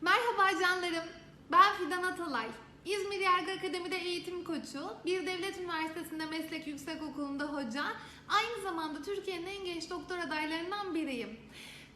Merhaba canlarım. Ben Fidan Atalay. İzmir Yargı Akademi'de eğitim koçu, bir devlet üniversitesinde meslek yüksekokulu'nda hoca, aynı zamanda Türkiye'nin en genç doktor adaylarından biriyim.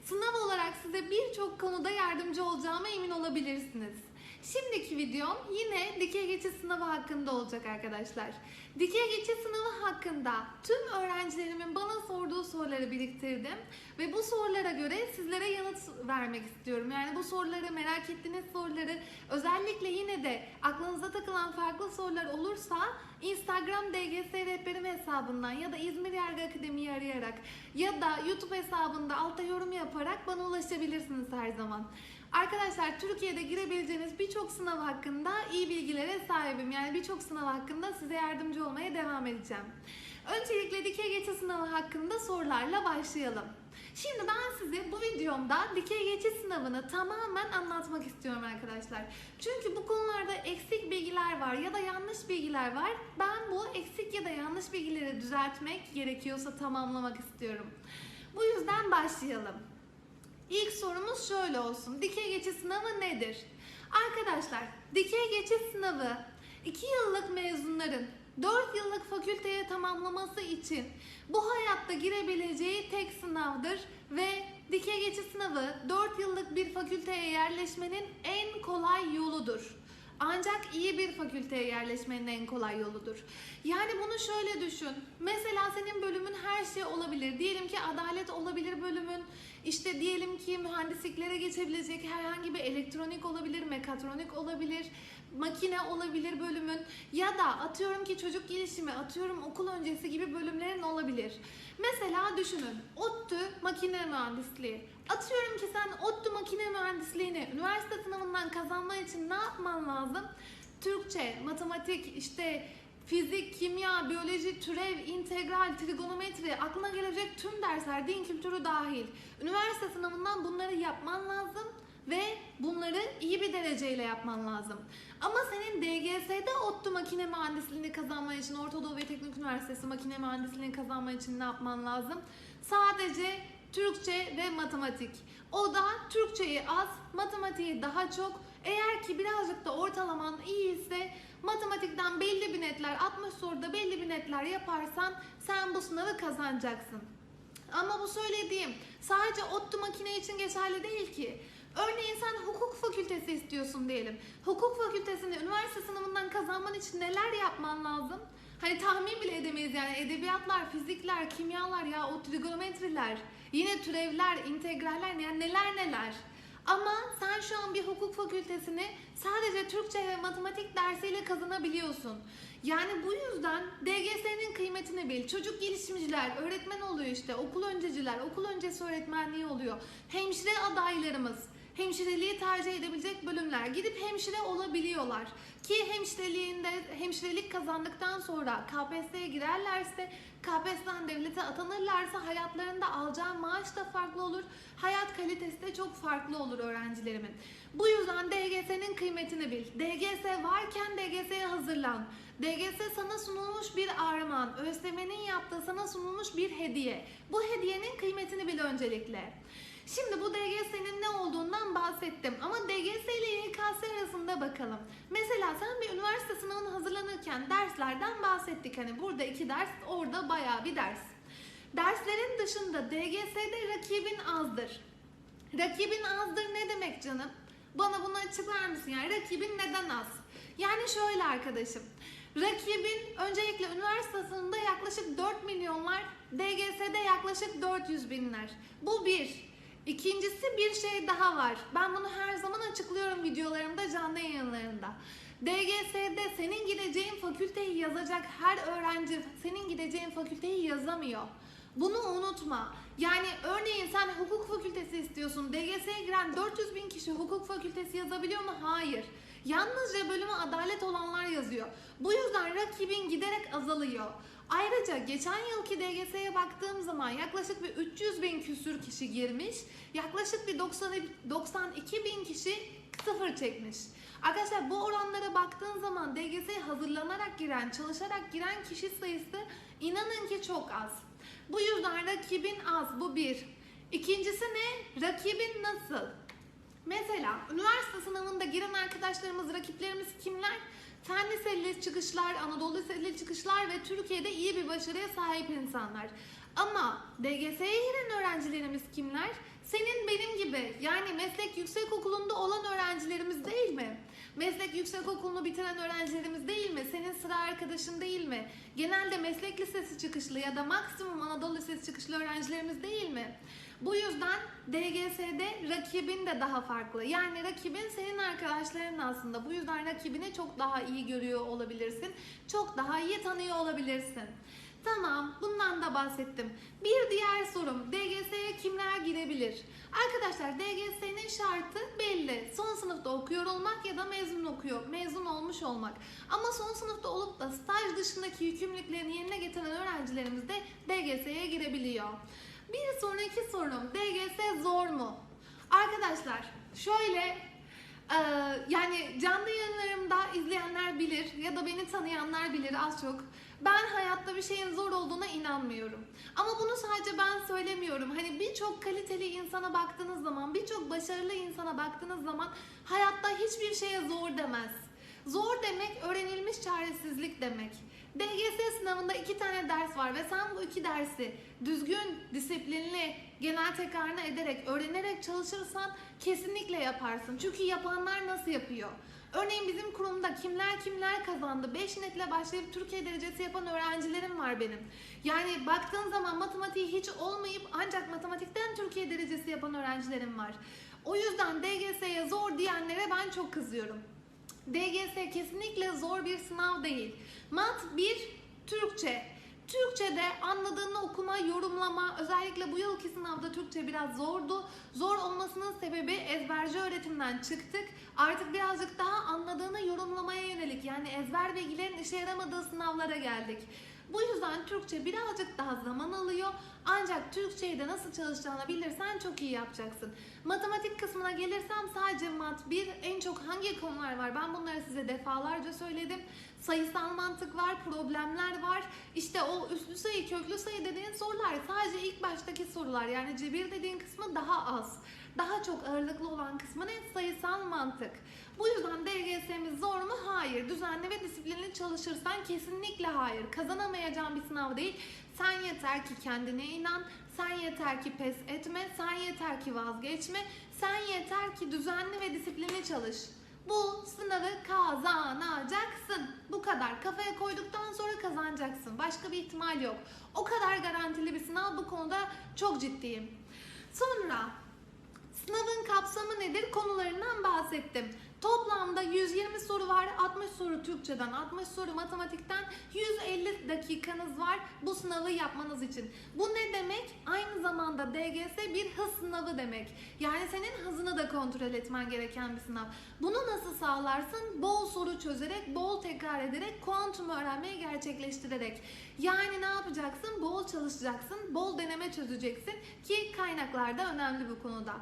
Sınav olarak size birçok konuda yardımcı olacağıma emin olabilirsiniz. Şimdiki videom yine dikey geçiş sınavı hakkında olacak arkadaşlar. Dikey geçiş sınavı hakkında tüm öğrencilerimin bana sorduğu soruları biriktirdim ve bu sorulara göre sizlere yanıt vermek istiyorum. Yani bu soruları merak ettiğiniz soruları özellikle yine de aklınıza takılan farklı sorular olursa Instagram DGS rehberim hesabından ya da İzmir Yargı Akademi'yi arayarak ya da YouTube hesabında altta yorum yaparak bana ulaşabilirsiniz her zaman. Arkadaşlar Türkiye'de girebileceğiniz birçok sınav hakkında iyi bilgilere sahibim. Yani birçok sınav hakkında size yardımcı olmaya devam edeceğim. Öncelikle dikey geçiş sınavı hakkında sorularla başlayalım. Şimdi ben size bu videomda dikey geçiş sınavını tamamen anlatmak istiyorum arkadaşlar. Çünkü bu konularda eksik bilgiler var ya da yanlış bilgiler var. Ben bu eksik ya da yanlış bilgileri düzeltmek gerekiyorsa tamamlamak istiyorum. Bu yüzden başlayalım. İlk sorumuz şöyle olsun. Dikey geçiş sınavı nedir? Arkadaşlar, dikey geçiş sınavı 2 yıllık mezunların 4 yıllık fakülteye tamamlaması için bu hayatta girebileceği tek sınavdır ve dikey geçiş sınavı 4 yıllık bir fakülteye yerleşmenin en kolay yoludur. Ancak iyi bir fakülteye yerleşmenin en kolay yoludur. Yani bunu şöyle düşün. Mesela senin bölümün her şey olabilir. Diyelim ki adalet olabilir bölümün. İşte diyelim ki mühendisliklere geçebilecek herhangi bir elektronik olabilir, mekatronik olabilir, makine olabilir bölümün. Ya da atıyorum ki çocuk gelişimi, atıyorum okul öncesi gibi bölümlerin olabilir. Mesela düşünün. ODTÜ makine mühendisliği. Atıyorum ki sen ODTÜ makine mühendisliğini üniversite sınavından kazanman için ne yapman lazım? Türkçe, matematik, işte fizik, kimya, biyoloji, türev, integral, trigonometri, aklına gelecek tüm dersler, din kültürü dahil. Üniversite sınavından bunları yapman lazım ve bunları iyi bir dereceyle yapman lazım. Ama senin DGS'de ODTÜ makine mühendisliğini kazanman için, Orta Doğu ve Teknik Üniversitesi makine mühendisliğini kazanman için ne yapman lazım? Sadece Türkçe ve matematik. O da Türkçeyi az, matematiği daha çok. Eğer ki birazcık da ortalaman iyi ise matematikten belli bir netler, 60 soruda belli bir netler yaparsan sen bu sınavı kazanacaksın. Ama bu söylediğim sadece ODTÜ makine için geçerli değil ki. Örneğin sen hukuk fakültesi istiyorsun diyelim. Hukuk fakültesini üniversite sınavından kazanman için neler yapman lazım? Hani tahmin bile edemeyiz yani edebiyatlar, fizikler, kimyalar ya o trigonometriler, yine türevler, integraller yani neler neler. Ama sen şu an bir hukuk fakültesini sadece Türkçe ve matematik dersiyle kazanabiliyorsun. Yani bu yüzden DGS'nin kıymetini bil. Çocuk gelişimciler, öğretmen oluyor işte, okul önceciler, okul öncesi öğretmenliği oluyor. Hemşire adaylarımız, hemşireliği tercih edebilecek bölümler gidip hemşire olabiliyorlar. Ki hemşireliğinde hemşirelik kazandıktan sonra KPSS'ye girerlerse KPSS'den devlete atanırlarsa hayatlarında alacağı maaş da farklı olur. Hayat kalitesi de çok farklı olur öğrencilerimin. Bu yüzden DGS'nin kıymetini bil. DGS varken DGS'ye hazırlan. DGS sana sunulmuş bir armağan. ÖSYM'nin yaptığı sana sunulmuş bir hediye. Bu hediyenin kıymetini bil öncelikle. Şimdi bu DGS'nin ne olduğundan bahsettim ama DGS ile YKS arasında bakalım. Mesela sen bir üniversite sınavına hazırlanırken derslerden bahsettik. Hani burada iki ders, orada bayağı bir ders. Derslerin dışında DGS'de rakibin azdır. Rakibin azdır ne demek canım? Bana bunu açıklar mısın? Yani rakibin neden az? Yani şöyle arkadaşım. Rakibin öncelikle üniversite sınavında yaklaşık 4 milyonlar, DGS'de yaklaşık 400 binler. Bu bir. İkincisi bir şey daha var. Ben bunu her zaman açıklıyorum videolarımda, canlı yayınlarında. DGS'de senin gideceğin fakülteyi yazacak her öğrenci senin gideceğin fakülteyi yazamıyor. Bunu unutma. Yani örneğin sen hukuk fakültesi istiyorsun. DGS'ye giren 400 bin kişi hukuk fakültesi yazabiliyor mu? Hayır. Yalnızca bölüme adalet olanlar yazıyor. Bu yüzden rakibin giderek azalıyor. Ayrıca geçen yılki DGS'ye baktığım zaman yaklaşık bir 300 bin küsür kişi girmiş. Yaklaşık bir 90, 92 bin kişi sıfır çekmiş. Arkadaşlar bu oranlara baktığın zaman DGS'ye hazırlanarak giren, çalışarak giren kişi sayısı inanın ki çok az. Bu yüzden rakibin az. Bu bir. İkincisi ne? Rakibin nasıl? Mesela üniversite sınavında giren arkadaşlarımız, rakiplerimiz kimler? Fen liseli çıkışlar, Anadolu liseli çıkışlar ve Türkiye'de iyi bir başarıya sahip insanlar. Ama DGS'ye giren öğrencilerimiz kimler? Senin benim gibi yani meslek yüksekokulunda olan öğrencilerimiz değil mi? Meslek yüksekokulunu bitiren öğrencilerimiz değil mi? Senin sıra arkadaşın değil mi? Genelde meslek lisesi çıkışlı ya da maksimum Anadolu lisesi çıkışlı öğrencilerimiz değil mi? Bu yüzden DGS'de rakibin de daha farklı. Yani rakibin senin arkadaşların aslında. Bu yüzden rakibini çok daha iyi görüyor olabilirsin. Çok daha iyi tanıyor olabilirsin. Tamam, bundan da bahsettim. Bir diğer sorum, DGS'ye kimler girebilir? Arkadaşlar DGS'nin şartı belli. Son sınıfta okuyor olmak ya da mezun okuyor, mezun olmuş olmak. Ama son sınıfta olup da staj dışındaki yükümlülüklerini yerine getiren öğrencilerimiz de DGS'ye girebiliyor. Bir sonraki sorum, DGS zor mu? Arkadaşlar şöyle yani canlı yayınlarımda izleyenler bilir ya da beni tanıyanlar bilir az çok. Ben hayatta bir şeyin zor olduğuna inanmıyorum. Ama bunu sadece ben söylemiyorum. Hani birçok kaliteli insana baktığınız zaman, birçok başarılı insana baktığınız zaman hayatta hiçbir şeye zor demez. Zor demek öğrenilmiş çaresizlik demek. DGS sınavında iki tane ders var ve sen bu iki dersi düzgün, disiplinli, genel tekrarını ederek, öğrenerek çalışırsan kesinlikle yaparsın. Çünkü yapanlar nasıl yapıyor? Örneğin bizim kurumda kimler kimler kazandı? 5 netle başlayıp Türkiye derecesi yapan öğrencilerim var benim. Yani baktığın zaman matematiği hiç olmayıp ancak matematikten Türkiye derecesi yapan öğrencilerim var. O yüzden DGS'ye zor diyenlere ben çok kızıyorum. DGS kesinlikle zor bir sınav değil. Mat 1 Türkçe. Türkçe'de anladığını okuma, yorumlama, özellikle bu yılki sınavda Türkçe biraz zordu. Zor olmasının sebebi ezberci öğretimden çıktık. Artık birazcık daha anladığını yorumlamaya yönelik yani ezber bilgilerin işe yaramadığı sınavlara geldik. Bu yüzden Türkçe birazcık daha zaman alıyor. Ancak Türkçeyi de nasıl çalışacağını bilirsen çok iyi yapacaksın. Matematik kısmına gelirsem sadece mat 1 en çok hangi konular var? Ben bunları size defalarca söyledim. Sayısal mantık var, problemler var. İşte o üstlü sayı, köklü sayı dediğin sorular sadece ilk baştaki sorular. Yani cebir dediğin kısmı daha az. Daha çok ağırlıklı olan kısmı ne? Sayısal mantık. Bu yüzden DGS'miz zor mu? Hayır. Düzenli ve disiplinli çalışırsan kesinlikle hayır. Kazanamayacağın bir sınav değil. Sen yeter ki kendine inan. Sen yeter ki pes etme. Sen yeter ki vazgeçme. Sen yeter ki düzenli ve disiplinli çalış. Bu sınavı kazanacaksın. Bu kadar. Kafaya koyduktan sonra kazanacaksın. Başka bir ihtimal yok. O kadar garantili bir sınav bu konuda çok ciddiyim. Sonra Sınavın kapsamı nedir? Konularından bahsettim. Toplamda 120 soru var. 60 soru Türkçeden, 60 soru matematikten 150 dakikanız var bu sınavı yapmanız için. Bu ne demek? Aynı zamanda DGS bir hız sınavı demek. Yani senin hızını da kontrol etmen gereken bir sınav. Bunu nasıl sağlarsın? Bol soru çözerek, bol tekrar ederek, kuantum öğrenmeyi gerçekleştirerek. Yani ne yapacaksın? Bol çalışacaksın, bol deneme çözeceksin ki kaynaklar da önemli bu konuda.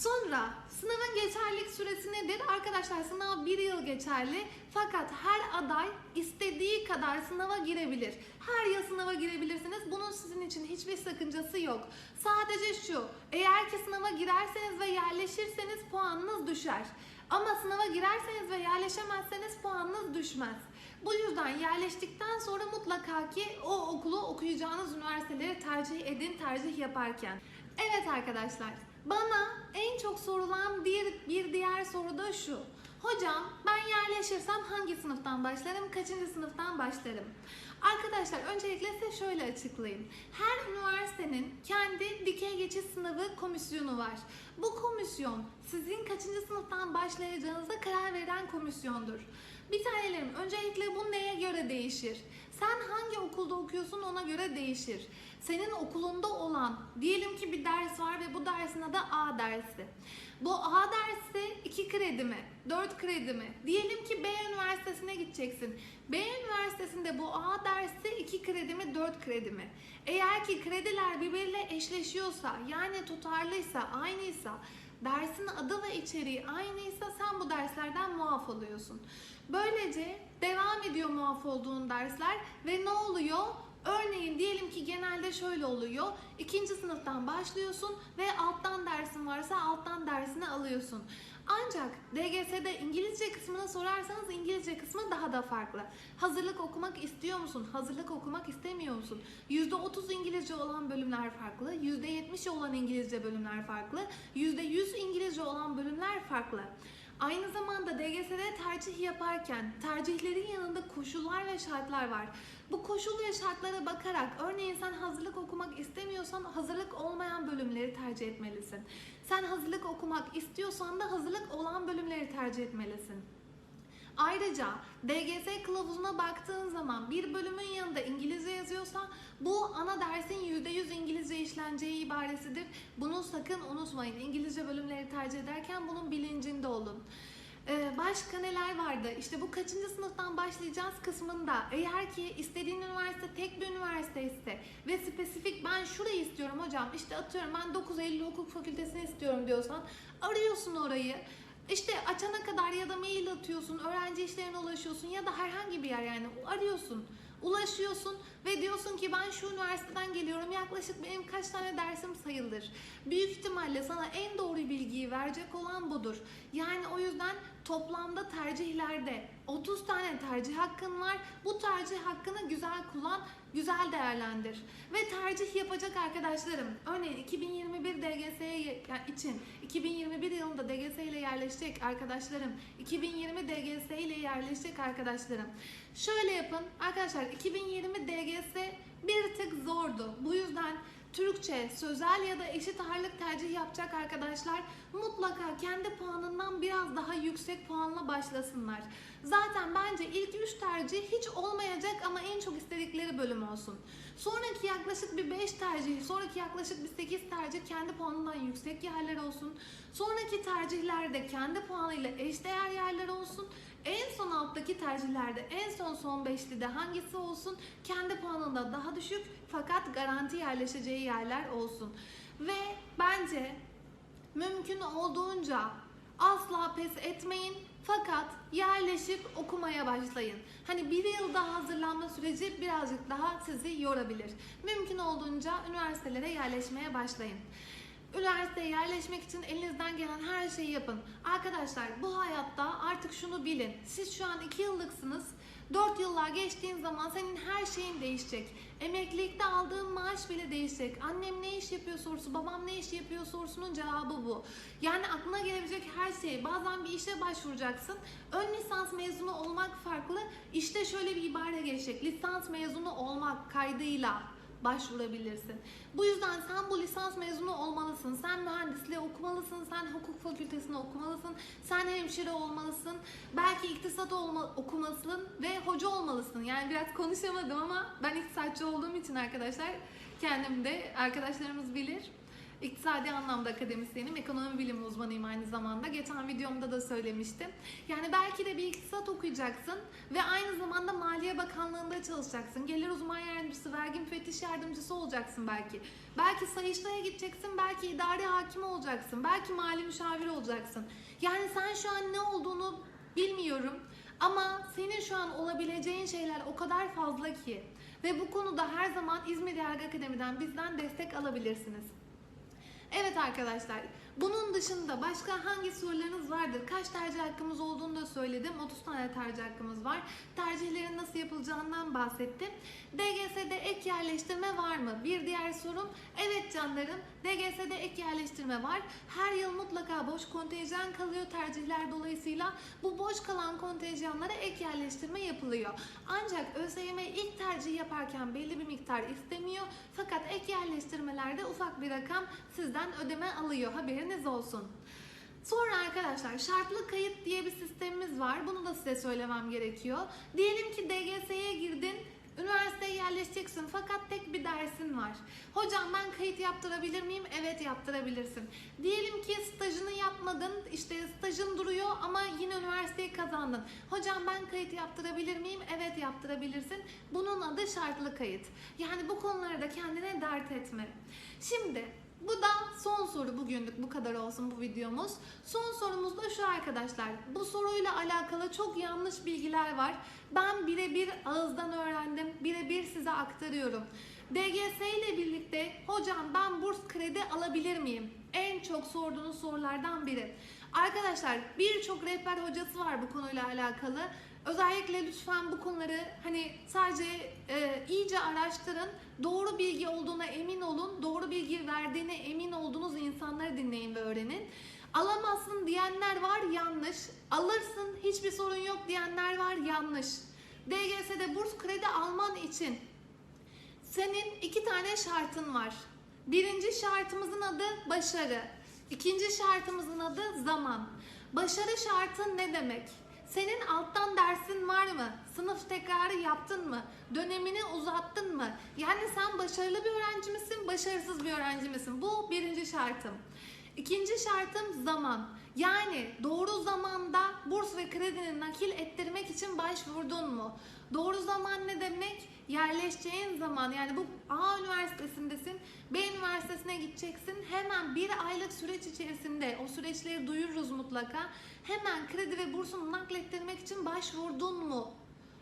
Sonra sınavın geçerlilik süresi nedir? Arkadaşlar sınav bir yıl geçerli fakat her aday istediği kadar sınava girebilir. Her yıl sınava girebilirsiniz. Bunun sizin için hiçbir sakıncası yok. Sadece şu, eğer ki sınava girerseniz ve yerleşirseniz puanınız düşer. Ama sınava girerseniz ve yerleşemezseniz puanınız düşmez. Bu yüzden yerleştikten sonra mutlaka ki o okulu okuyacağınız üniversiteleri tercih edin tercih yaparken. Evet arkadaşlar bana en çok sorulan bir, bir diğer soru da şu. Hocam ben yerleşirsem hangi sınıftan başlarım, kaçıncı sınıftan başlarım? Arkadaşlar öncelikle size şöyle açıklayayım. Her üniversitenin kendi dikey geçiş sınavı komisyonu var. Bu komisyon sizin kaçıncı sınıftan başlayacağınıza karar veren komisyondur. Bir tanelerim öncelikle bu neye göre değişir? Sen hangi okulda okuyorsun ona göre değişir. Senin okulunda olan diyelim ki bir ders var ve bu dersin adı A dersi. Bu A dersi 2 kredi mi? 4 kredi mi? Diyelim ki B üniversitesine gideceksin. B üniversitesinde bu A dersi 2 kredi mi? 4 kredi mi? Eğer ki krediler birbiriyle eşleşiyorsa yani tutarlıysa, aynıysa dersin adı ve içeriği aynıysa sen bu derslerden muaf oluyorsun. Böylece devam ediyor muaf olduğun dersler ve ne oluyor? Örneğin diyelim ki genelde şöyle oluyor. İkinci sınıftan başlıyorsun ve alttan dersin varsa alttan dersini alıyorsun. Ancak DGS'de İngilizce kısmını sorarsanız İngilizce kısmı daha da farklı. Hazırlık okumak istiyor musun? Hazırlık okumak istemiyor musun? %30 İngilizce olan bölümler farklı, %70 olan İngilizce bölümler farklı, %100 İngilizce olan bölümler farklı. Aynı zamanda DGS'de tercih yaparken tercihlerin yanında koşullar ve şartlar var. Bu koşul ve şartlara bakarak örneğin sen hazırlık okumak istemiyorsan hazırlık olmayan bölümleri tercih etmelisin. Sen hazırlık okumak istiyorsan da hazırlık olan bölümleri tercih etmelisin. Ayrıca DGS kılavuzuna baktığın zaman bir bölümün yanında İngilizce yazıyorsa bu ana dersin %100 İngilizce işleneceği ibaresidir. Bunu sakın unutmayın. İngilizce bölümleri tercih ederken bunun bilincinde olun. Ee, başka neler vardı? İşte bu kaçıncı sınıftan başlayacağız kısmında eğer ki istediğin üniversite tek bir üniversite ise ve spesifik ben şurayı istiyorum hocam işte atıyorum ben 9 Eylül Hukuk Fakültesini istiyorum diyorsan arıyorsun orayı. İşte açana kadar ya da mail atıyorsun, öğrenci işlerine ulaşıyorsun ya da herhangi bir yer yani arıyorsun, ulaşıyorsun ve diyorsun ki ben şu üniversiteden geliyorum yaklaşık benim kaç tane dersim sayılır. Büyük ihtimalle sana en doğru bilgiyi verecek olan budur. Yani o yüzden toplamda tercihlerde 30 tane tercih hakkın var. Bu tercih hakkını güzel kullan, güzel değerlendir. Ve tercih yapacak arkadaşlarım, örneğin 2021 DGS'ye için 2021 yılında DGS ile yerleşecek arkadaşlarım, 2020 DGS ile yerleşecek arkadaşlarım. Şöyle yapın arkadaşlar 2020 DGS bir tık zordu. Bu yüzden Türkçe, sözel ya da eşit ağırlık tercih yapacak arkadaşlar mutlaka kendi puanından biraz daha yüksek puanla başlasınlar. Zaten bence ilk 3 tercih hiç olmayacak ama en çok istedikleri bölüm olsun. Sonraki yaklaşık bir 5 tercih, sonraki yaklaşık bir 8 tercih kendi puanından yüksek yerler olsun. Sonraki tercihlerde kendi puanıyla eşdeğer yerler olsun. En son alttaki tercihlerde en son son beşlide hangisi olsun kendi puanında daha düşük fakat garanti yerleşeceği yerler olsun. Ve bence mümkün olduğunca asla pes etmeyin fakat yerleşip okumaya başlayın. Hani bir yılda hazırlanma süreci birazcık daha sizi yorabilir. Mümkün olduğunca üniversitelere yerleşmeye başlayın. Üniversiteye yerleşmek için elinizden gelen her şeyi yapın. Arkadaşlar bu hayatta artık şunu bilin. Siz şu an 2 yıllıksınız. 4 yıllar geçtiğin zaman senin her şeyin değişecek. Emeklilikte aldığın maaş bile değişecek. Annem ne iş yapıyor sorusu, babam ne iş yapıyor sorusunun cevabı bu. Yani aklına gelebilecek her şey. Bazen bir işe başvuracaksın. Ön lisans mezunu olmak farklı. İşte şöyle bir ibare geçecek. Lisans mezunu olmak kaydıyla başvurabilirsin. Bu yüzden sen bu lisans mezunu olmalısın. Sen mühendisliği okumalısın. Sen hukuk fakültesini okumalısın. Sen hemşire olmalısın. Belki iktisat olma, okumalısın ve hoca olmalısın. Yani biraz konuşamadım ama ben iktisatçı olduğum için arkadaşlar kendim de arkadaşlarımız bilir. İktisadi anlamda akademisyenim, ekonomi bilimi uzmanıyım aynı zamanda. Geçen videomda da söylemiştim. Yani belki de bir iktisat okuyacaksın ve aynı zamanda Maliye Bakanlığı'nda çalışacaksın. Gelir uzman yardımcısı, vergi müfettiş yardımcısı olacaksın belki. Belki Sayıştay'a gideceksin, belki idari hakim olacaksın, belki mali müşavir olacaksın. Yani sen şu an ne olduğunu bilmiyorum ama senin şu an olabileceğin şeyler o kadar fazla ki. Ve bu konuda her zaman İzmir Yargı Akademi'den bizden destek alabilirsiniz. Evet arkadaşlar, bunun dışında başka hangi sorularınız vardır? Kaç tercih hakkımız olduğunu da söyledim. 30 tane tercih hakkımız var. Tercihlerin nasıl yapılacağından bahsettim. DGS'de ek yerleştirme var mı? Bir diğer sorum, evet canlarım, DGS'de ek yerleştirme var. Her yıl mutlaka boş kontenjan kalıyor tercihler dolayısıyla. Bu boş kalan kontenjanlara ek yerleştirme yapılıyor. Ancak ÖSYM ilk tercih yaparken belli bir miktar istemiyor. Fakat ek yerleştirmelerde ufak bir rakam sizden ödeme alıyor. Haberiniz olsun. Sonra arkadaşlar şartlı kayıt diye bir sistemimiz var. Bunu da size söylemem gerekiyor. Diyelim ki DGS'ye girdin. Üniversiteye yerleşeceksin fakat tek bir dersin var. Hocam ben kayıt yaptırabilir miyim? Evet yaptırabilirsin. Diyelim ki stajını yapmadın, işte stajın duruyor ama yine üniversiteyi kazandın. Hocam ben kayıt yaptırabilir miyim? Evet yaptırabilirsin. Bunun adı şartlı kayıt. Yani bu konularda kendine dert etme. Şimdi Bu da son soru bugünlük bu kadar olsun bu videomuz. Son sorumuz da şu arkadaşlar. Bu soruyla alakalı çok yanlış bilgiler var. Ben birebir ağızdan öğrendim. Birebir size aktarıyorum. DGS ile birlikte hocam ben burs kredi alabilir miyim? En çok sorduğunuz sorulardan biri. Arkadaşlar birçok rehber hocası var bu konuyla alakalı. Özellikle lütfen bu konuları hani sadece e, iyice araştırın. Doğru bilgi olduğuna emin olun. Doğru bilgi verdiğine emin olduğunuz insanları dinleyin ve öğrenin. Alamazsın diyenler var yanlış. Alırsın hiçbir sorun yok diyenler var yanlış. DGS'de burs kredi alman için senin iki tane şartın var. Birinci şartımızın adı başarı. İkinci şartımızın adı zaman. Başarı şartın ne demek? Senin alttan dersin var mı? Sınıf tekrarı yaptın mı? Dönemini uzattın mı? Yani sen başarılı bir öğrenci misin, başarısız bir öğrenci misin? Bu birinci şartım. İkinci şartım zaman. Yani doğru zamanda burs ve kredini nakil ettirmek için başvurdun mu? Doğru zaman ne demek? Yerleşeceğin zaman yani bu A üniversitesindesin, B üniversitesine gideceksin. Hemen bir aylık süreç içerisinde o süreçleri duyururuz mutlaka. Hemen kredi ve bursunu naklettirmek için başvurdun mu?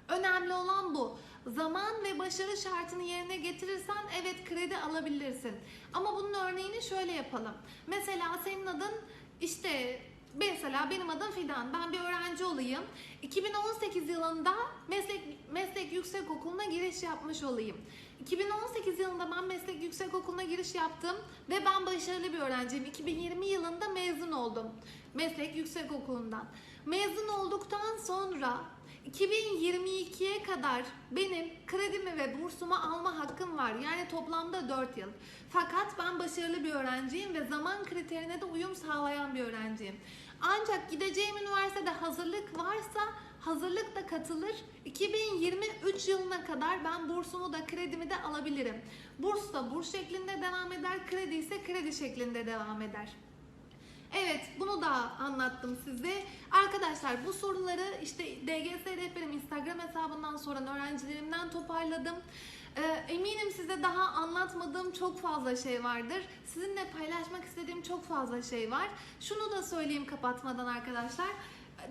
Önemli olan bu. Zaman ve başarı şartını yerine getirirsen evet kredi alabilirsin. Ama bunun örneğini şöyle yapalım. Mesela senin adın işte mesela benim adım Fidan. Ben bir öğrenci olayım. 2018 yılında meslek meslek yüksek okuluna giriş yapmış olayım. 2018 yılında ben meslek yüksek okuluna giriş yaptım ve ben başarılı bir öğrenciyim. 2020 yılında mezun oldum meslek yüksek okulundan. Mezun olduktan sonra 2022'ye kadar benim kredimi ve bursumu alma hakkım var. Yani toplamda 4 yıl. Fakat ben başarılı bir öğrenciyim ve zaman kriterine de uyum sağlayan bir öğrenciyim. Ancak gideceğim üniversitede hazırlık varsa hazırlık da katılır. 2023 yılına kadar ben bursumu da kredimi de alabilirim. Burs da burs şeklinde devam eder, kredi ise kredi şeklinde devam eder. Evet bunu da anlattım size. Arkadaşlar bu soruları işte DGS Rehberim Instagram hesabından soran öğrencilerimden toparladım. Ee, eminim size daha anlatmadığım çok fazla şey vardır. Sizinle paylaşmak istediğim çok fazla şey var. Şunu da söyleyeyim kapatmadan arkadaşlar.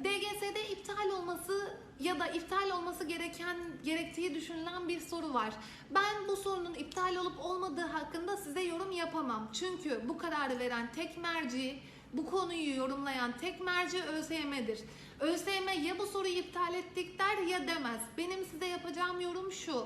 DGS'de iptal olması ya da iptal olması gereken gerektiği düşünülen bir soru var. Ben bu sorunun iptal olup olmadığı hakkında size yorum yapamam. Çünkü bu kararı veren tek merci, bu konuyu yorumlayan tek merci ÖSYM'dir. ÖSYM ya bu soruyu iptal ettik der ya demez. Benim size yapacağım yorum şu.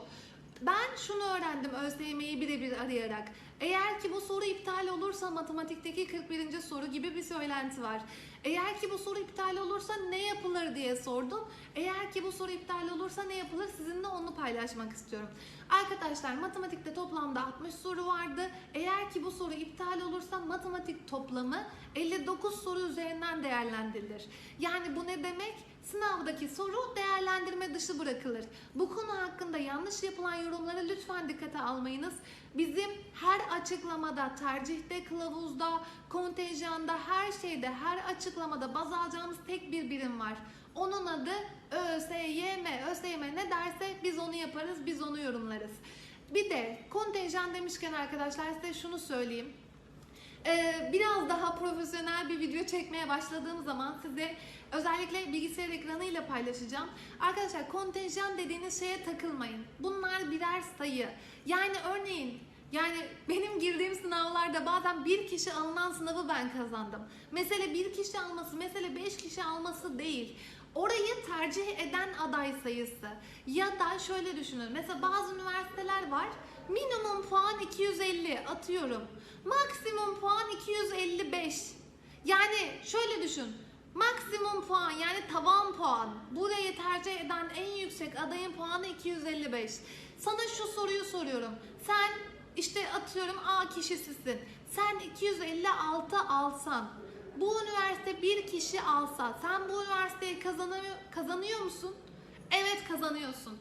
Ben şunu öğrendim ÖSYM'yi birebir arayarak. Eğer ki bu soru iptal olursa matematikteki 41. soru gibi bir söylenti var. Eğer ki bu soru iptal olursa ne yapılır diye sordum. Eğer ki bu soru iptal olursa ne yapılır sizinle onu paylaşmak istiyorum. Arkadaşlar matematikte toplamda 60 soru vardı. Eğer ki bu soru iptal olursa matematik toplamı 59 soru üzerinden değerlendirilir. Yani bu ne demek? Sınavdaki soru değerlendirme dışı bırakılır. Bu konu hakkında yanlış yapılan yorumları lütfen dikkate almayınız. Bizim her açıklamada, tercihte, kılavuzda, kontenjanda, her şeyde, her açıklamada baz alacağımız tek bir birim var. Onun adı ÖSYM. ÖSYM ne derse biz onu yaparız, biz onu yorumlarız. Bir de kontenjan demişken arkadaşlar size şunu söyleyeyim. Ee, biraz daha profesyonel bir video çekmeye başladığım zaman size özellikle bilgisayar ekranıyla paylaşacağım. Arkadaşlar kontenjan dediğiniz şeye takılmayın. Bunlar birer sayı. Yani örneğin yani benim girdiğim sınavlarda bazen bir kişi alınan sınavı ben kazandım. Mesele bir kişi alması, mesele beş kişi alması değil. Orayı tercih eden aday sayısı. Ya da şöyle düşünün. Mesela bazı üniversiteler var. Minimum puan 250 atıyorum. Maksimum puan 255. Yani şöyle düşün. Maksimum puan yani tavan puan. Burayı tercih eden en yüksek adayın puanı 255. Sana şu soruyu soruyorum. Sen işte atıyorum A kişisisin. Sen 256 alsan bu üniversite bir kişi alsa sen bu üniversiteyi kazanıyor, kazanıyor musun? Evet kazanıyorsun.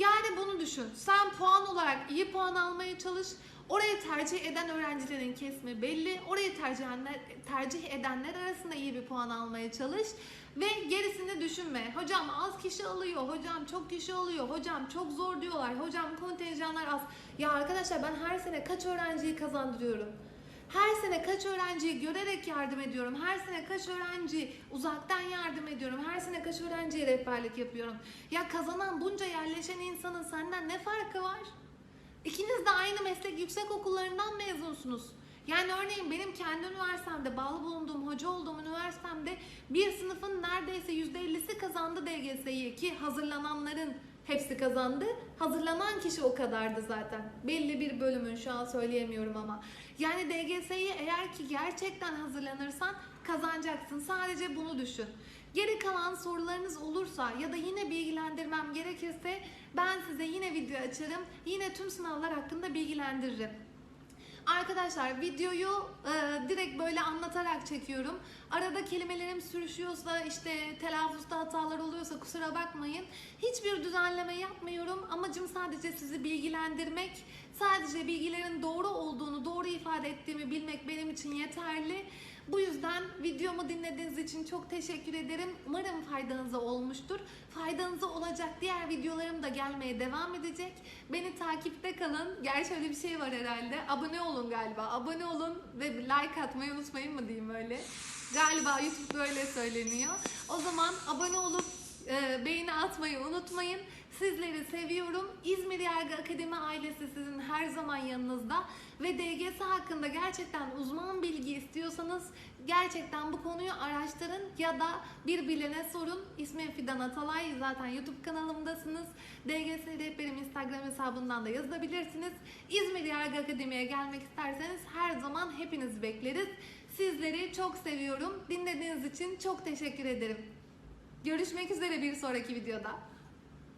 Yani bunu düşün. Sen puan olarak iyi puan almaya çalış. Orayı tercih eden öğrencilerin kesimi belli. Orayı tercih edenler, tercih edenler arasında iyi bir puan almaya çalış. Ve gerisini düşünme. Hocam az kişi alıyor, hocam çok kişi alıyor, hocam çok zor diyorlar, hocam kontenjanlar az. Ya arkadaşlar ben her sene kaç öğrenciyi kazandırıyorum? Her sene kaç öğrenciyi görerek yardım ediyorum. Her sene kaç öğrenci uzaktan yardım ediyorum. Her sene kaç öğrenciye rehberlik yapıyorum. Ya kazanan bunca yerleşen insanın senden ne farkı var? İkiniz de aynı meslek yüksek okullarından mezunsunuz. Yani örneğin benim kendi üniversitemde, bağlı bulunduğum, hoca olduğum üniversitemde bir sınıfın neredeyse %50'si kazandı DGS'yi ki hazırlananların hepsi kazandı. Hazırlanan kişi o kadardı zaten. Belli bir bölümün şu an söyleyemiyorum ama. Yani DGS'yi eğer ki gerçekten hazırlanırsan kazanacaksın. Sadece bunu düşün. Geri kalan sorularınız olursa ya da yine bilgilendirmem gerekirse ben size yine video açarım. Yine tüm sınavlar hakkında bilgilendiririm. Arkadaşlar videoyu e, direkt böyle anlatarak çekiyorum. Arada kelimelerim sürüşüyorsa işte telaffuzda hatalar oluyorsa kusura bakmayın. Hiçbir düzenleme yapmıyorum. Amacım sadece sizi bilgilendirmek. Sadece bilgilerin doğru olduğunu, doğru ifade ettiğimi bilmek benim için yeterli. Bu yüzden videomu dinlediğiniz için çok teşekkür ederim. Umarım faydanıza olmuştur. Faydanıza olacak diğer videolarım da gelmeye devam edecek. Beni takipte kalın. Gerçi öyle bir şey var herhalde. Abone olun galiba. Abone olun ve like atmayı unutmayın mı diyeyim öyle. Galiba YouTube böyle söyleniyor. O zaman abone olup e, beğeni atmayı unutmayın. Sizleri seviyorum. İzmir Yargı Akademi ailesi sizin her zaman yanınızda. Ve DGS hakkında gerçekten uzman bilgi istiyorsanız gerçekten bu konuyu araştırın ya da bir bilene sorun. İsmim Fidan Atalay. Zaten YouTube kanalımdasınız. DGS Rehberim Instagram hesabından da yazabilirsiniz. İzmir Yargı Akademi'ye gelmek isterseniz her zaman hepinizi bekleriz. Sizleri çok seviyorum. Dinlediğiniz için çok teşekkür ederim. Görüşmek üzere bir sonraki videoda.